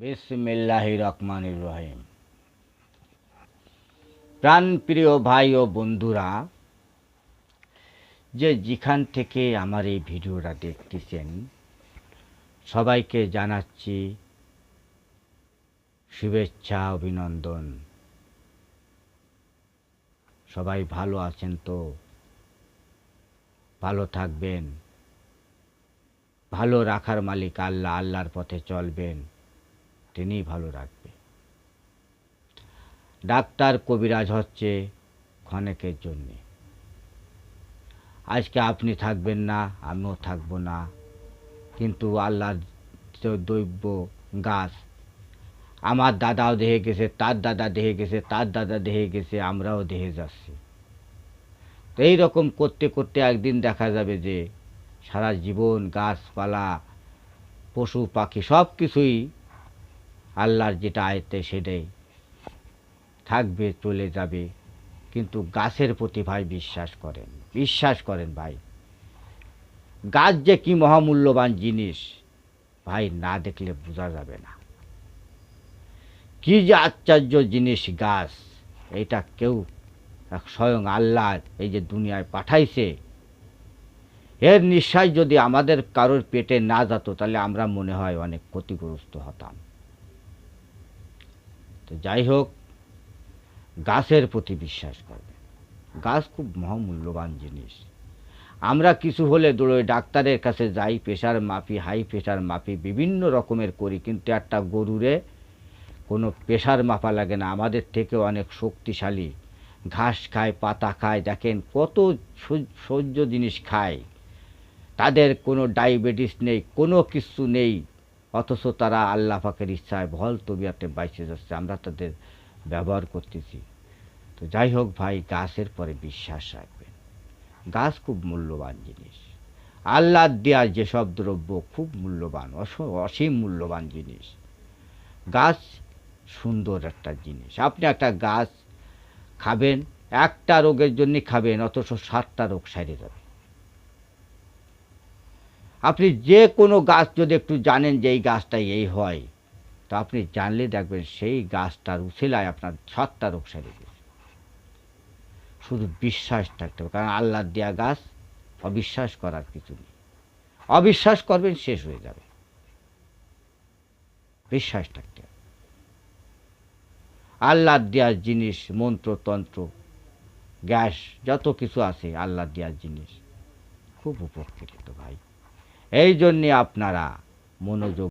বিসমিল্লাহ রহমান রহিম প্রাণপ্রিয় ভাই ও বন্ধুরা, যে যেখান থেকে আমার এই ভিডিওটা দেখতেছেন, সবাইকে জানাচ্ছি শুভেচ্ছা, অভিনন্দন। সবাই ভালো আছেন তো? ভালো থাকবেন। ভালো রাখার মালিক আল্লাহ, আল্লাহর পথে চলবেন। তিনিই ভালো রাখবে। ডাক্তার কবিরাজ হচ্ছে ক্ষণেকের জন্যে। আজকে আপনি থাকবেন না, আমিও থাকব না। কিন্তু আল্লাহর দৈব্য গাছ। আমার দাদাও দেহে গেছে, তার দাদা দেহে গেছে, তার দাদা দেহে গেছে, আমরাও দেহে যাচ্ছি। তো এই রকম করতে করতে একদিন দেখা যাবে যে সারা জীবন গাছপালা, পশু পাখি সব কিছুই আল্লাহর যেটা আয়তে সেটাই থাকবে, চলে যাবে। কিন্তু গাছের প্রতি ভাই বিশ্বাস করেন বিশ্বাস করেন ভাই। গাছ যে কি মহামূল্যবান জিনিস, ভাই না দেখলে বোঝা যাবে না। কি যে আশ্চর্য জিনিস গাছ, এটা কেউ স্বয়ং আল্লাহ এই যে দুনিয়ায় পাঠাইছে। এর নিঃশ্বাস যদি আমাদের কারোর পেটে না যেত, তাহলে আমরা মনে হয় অনেক ক্ষতিগ্রস্ত হতাম। তো যাই হোক, গাছের প্রতি বিশ্বাস করবে। গাছ খুব মহামূল্যবান জিনিস। আমরা কিছু হলে দৌড়ে ডাক্তারের কাছে যাই, প্রেশার মাপি, হাই প্রেশার মাপি, বিভিন্ন রকমের করি, কিন্তু একটা গরুরে কোনো প্রেশার মাপা লাগে না। আমাদের থেকে অনেক শক্তিশালী। ঘাস খায়, পাতা খায়, দেখেন কত সহ্য- জিনিস খায়। তাদের কোনো ডায়াবেটিস নেই, কোনো কিছু নেই। অথচ তারা আল্লাহ পাকের ইচ্ছায় ভল তবিয়াতে বাইসে যাচ্ছে, আমরা তাদের ব্যবহার করতেছি। তো যাই হোক ভাই, গাছের পরে বিশ্বাস রাখবেন। গাছ খুব মূল্যবান জিনিস। আল্লাহ দেওয়া যেসব দ্রব্য খুব মূল্যবান, অস- অসীম মূল্যবান জিনিস। গাছ সুন্দর একটা জিনিস। আপনি একটা গাছ খাবেন, একটা রোগের জন্য খাবেন, অথচ সাতটা রোগ সারে যাবে। আপনি যে কোনো গাছ যদি একটু জানেন যে এই গাছটা এই হয়, তো আপনি জানলে দেখবেন সেই গাছটার উছিলায় আপনার সাতটা রোগ গেছে। শুধু বিশ্বাস থাকতে হবে, কারণ আল্লাহ দেয়া গাছ, অবিশ্বাস করার কিছু নেই। অবিশ্বাস করবেন, শেষ হয়ে যাবে। বিশ্বাস থাকতে হবে। আল্লাহ দেওয়ার জিনিস মন্ত্রতন্ত্র গ্যাস, যত কিছু আছে আল্লাহ দেওয়ার জিনিস, খুব উপকৃত ভাই। এই জন্যে আপনারা মনোযোগ